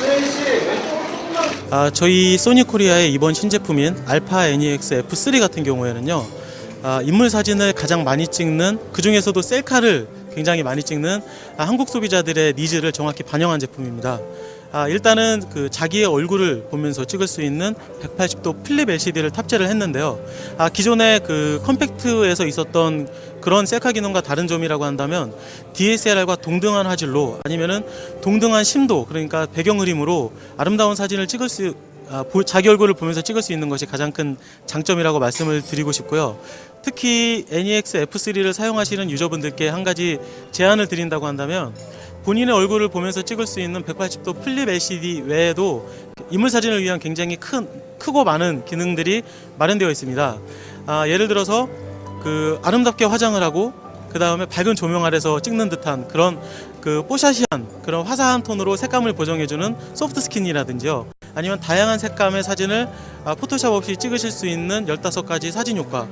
프레시. 아, 저희 소니코리아의 이번 신제품인 알파 NEX F3 같은 경우에는요, 아, 인물 사진을 가장 많이 찍는 그 중에서도 셀카를 굉장히 많이 찍는 아, 한국 소비자들의 니즈를 정확히 반영한 제품입니다. 아, 일단은 그 자기의 얼굴을 보면서 찍을 수 있는 180도 플립 LCD를 탑재를 했는데요. 아, 기존의 그 컴팩트에서 있었던 그런 셀카 기능과 다른 점이라고 한다면 DSLR과 동등한 화질로 아니면은 동등한 심도 그러니까 배경 흐림으로 아름다운 사진을 찍을 수 아, 보- 자기 얼굴을 보면서 찍을 수 있는 것이 가장 큰 장점이라고 말씀을 드리고 싶고요. 특히 NEX F3를 사용하시는 유저분들께 한 가지 제안을 드린다고 한다면 본인의 얼굴을 보면서 찍을 수 있는 180도 플립 LCD 외에도 인물 사진을 위한 굉장히 큰 크고 많은 기능들이 마련되어 있습니다. 아, 예를 들어서 그 아름답게 화장을 하고 그 다음에 밝은 조명 아래서 찍는 듯한 그런 그 뽀샤시한 그런 화사한 톤으로 색감을 보정해주는 소프트 스킨이라든지요. 아니면 다양한 색감의 사진을 아, 포토샵 없이 찍으실 수 있는 15가지 사진 효과.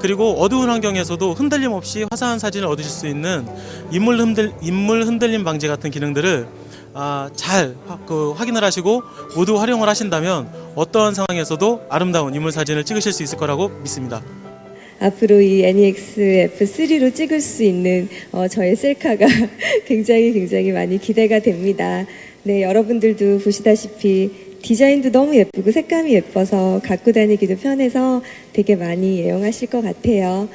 그리고 어두운 환경에서도 흔들림 없이 화사한 사진을 얻으실 수 있는 인물 흔들 인물 흔들림 방지 같은 기능들을 아, 잘 화- 그, 확인을 하시고 모두 활용을 하신다면 어떠한 상황에서도 아름다운 인물 사진을 찍으실 수 있을 거라고 믿습니다. 앞으로 이 NEX F3로 찍을 수 있는 어, 저의 셀카가 굉장히 굉장히 많이 기대가 됩니다. 네, 여러분들도 보시다시피 디자인도 너무 예쁘고 색감이 예뻐서 갖고 다니기도 편해서 되게 많이 애용하실 것 같아요.